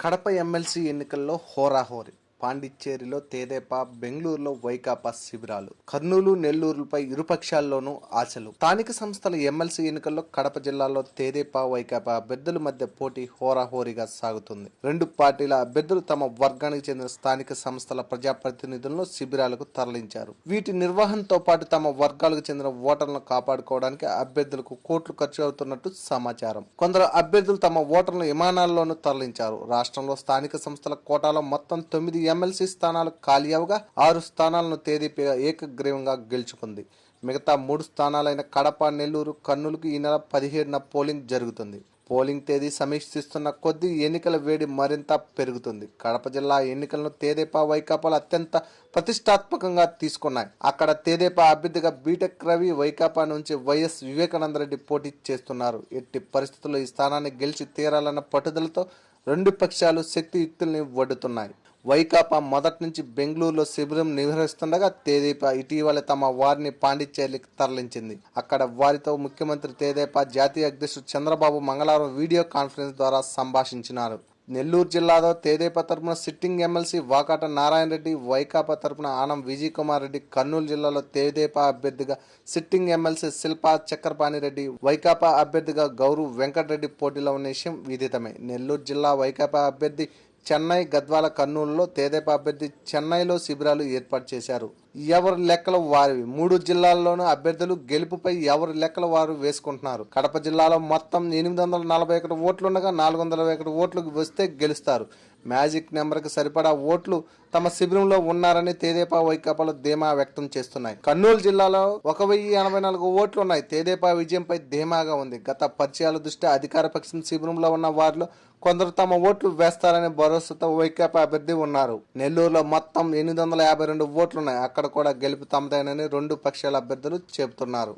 Kadapa MLC ఎన్నికల్లో హోరాహోరీ. పాండిచ్చేరిలో తేదేపా బెంగళూరులో వైకాపా శిబిరాలు. కర్నూలు నెల్లూరులపై ఇరుపక్షాల్లోనూ ఆశలు. స్థానిక సంస్థల ఎమ్మెల్సీ ఎన్నికల్లో కడప జిల్లాలో తేదేపా వైకాపా అభ్యర్థుల మధ్య పోటీ హోరాహోరీగా సాగుతుంది. రెండు పార్టీల అభ్యర్థులు తమ వర్గానికి చెందిన స్థానిక సంస్థల ప్రజాప్రతినిధులను శిబిరాలకు తరలించారు. వీటి నిర్వహణతో పాటు తమ వర్గాలకు చెందిన ఓటర్లను కాపాడుకోవడానికి అభ్యర్థులకు కోట్లు ఖర్చు అవుతున్నట్టు సమాచారం. కొందరు అభ్యర్థులు తమ ఓటర్లను విమానాల్లోనూ తరలించారు. రాష్ట్రంలో స్థానిక సంస్థల కోటాలో మొత్తం తొమ్మిది ఎమ్మెల్సీ స్థానాలు ఖాళీ అవగా ఆరు స్థానాలను తేదీపీ ఏకగ్రీవంగా గెలుచుకుంది. మిగతా మూడు స్థానాలైన కడప నెల్లూరు కర్నూలుకు ఈ నెల పదిహేడున పోలింగ్ జరుగుతుంది. పోలింగ్ తేదీ సమీక్షిస్తున్న కొద్దీ ఎన్నికల వేడి మరింత పెరుగుతుంది. కడప జిల్లా ఎన్నికలను తేదేపా వైకాపాలు అత్యంత ప్రతిష్టాత్మకంగా తీసుకున్నాయి. అక్కడ తేదేపా అభ్యర్థిగా బీటెక్ రవి వైకాపా నుంచి వైఎస్ వివేకానందరెడ్డి పోటీ చేస్తున్నారు. ఎట్టి పరిస్థితుల్లో ఈ స్థానాన్ని గెలిచి తీరాలన్న పట్టుదలతో రెండు పక్షాలు శక్తియుక్తుల్ని వడ్డుతున్నాయి. వైకాపా మొదటి నుంచి బెంగళూరులో శిబిరం నిర్వహిస్తుండగా తేదీప ఇటీవల తమ వారిని పాండిచ్చేరికి తరలించింది. అక్కడ వారితో ముఖ్యమంత్రి తేదేపా జాతీయ అధ్యక్షుడు చంద్రబాబు మంగళవారం వీడియో కాన్ఫరెన్స్ ద్వారా సంభాషించినారు. నెల్లూరు జిల్లాలో తేదేపా తరపున సిట్టింగ్ ఎమ్మెల్సీ వాకాట నారాయణ రెడ్డి వైకాపా తరపున ఆనం విజయ్ కుమార్ రెడ్డి కర్నూలు జిల్లాలో తేదేపా అభ్యర్థిగా సిట్టింగ్ ఎమ్మెల్సీ శిల్పా చక్రపాణి రెడ్డి వైకాపా అభ్యర్థిగా గౌరవ్ వెంకటరెడ్డి పోటీలో ఉన్న విషయం విదితమే. నెల్లూరు జిల్లా వైకాపా అభ్యర్థి చెన్నై గద్వాల కర్నూలులో తేదేపా అభ్యర్థి చెన్నైలో శిబిరాలు ఏర్పాటు చేశారు. ఎవరి లెక్కల వారివి? మూడు జిల్లాల్లోనూ అభ్యర్థులు గెలుపుపై ఎవరి లెక్కల వారు వేసుకుంటున్నారు? కడప జిల్లాలో మొత్తం ఎనిమిది వందల నలభై ఒకటి ఓట్లుండగా నాలుగు వందల ఒకటి ఓట్లు వస్తే గెలుస్తారు. మ్యాజిక్ నెంబర్కి సరిపడా ఓట్లు తమ శిబిరంలో ఉన్నారని తేదేపా వైకాపాలు ధీమా వ్యక్తం చేస్తున్నాయి. కర్నూలు జిల్లాలో ఒక వెయ్యి ఎనభై నాలుగు ఓట్లు ఉన్నాయి తేదేపా విజయంపై ధీమాగా ఉంది. గత పరిచయాల దృష్ట్యా అధికార పక్షం శిబిరంలో ఉన్న వారిలో కొందరు తమ ఓట్లు వేస్తారనే భరోసాతో వైకాపా అభ్యర్థి ఉన్నారు. నెల్లూరులో మొత్తం ఎనిమిది వందల యాభై రెండు ఓట్లున్నాయి. అక్కడ కూడా గెలుపు తమదేనని రెండు పక్షాల అభ్యర్థులు చెబుతున్నారు.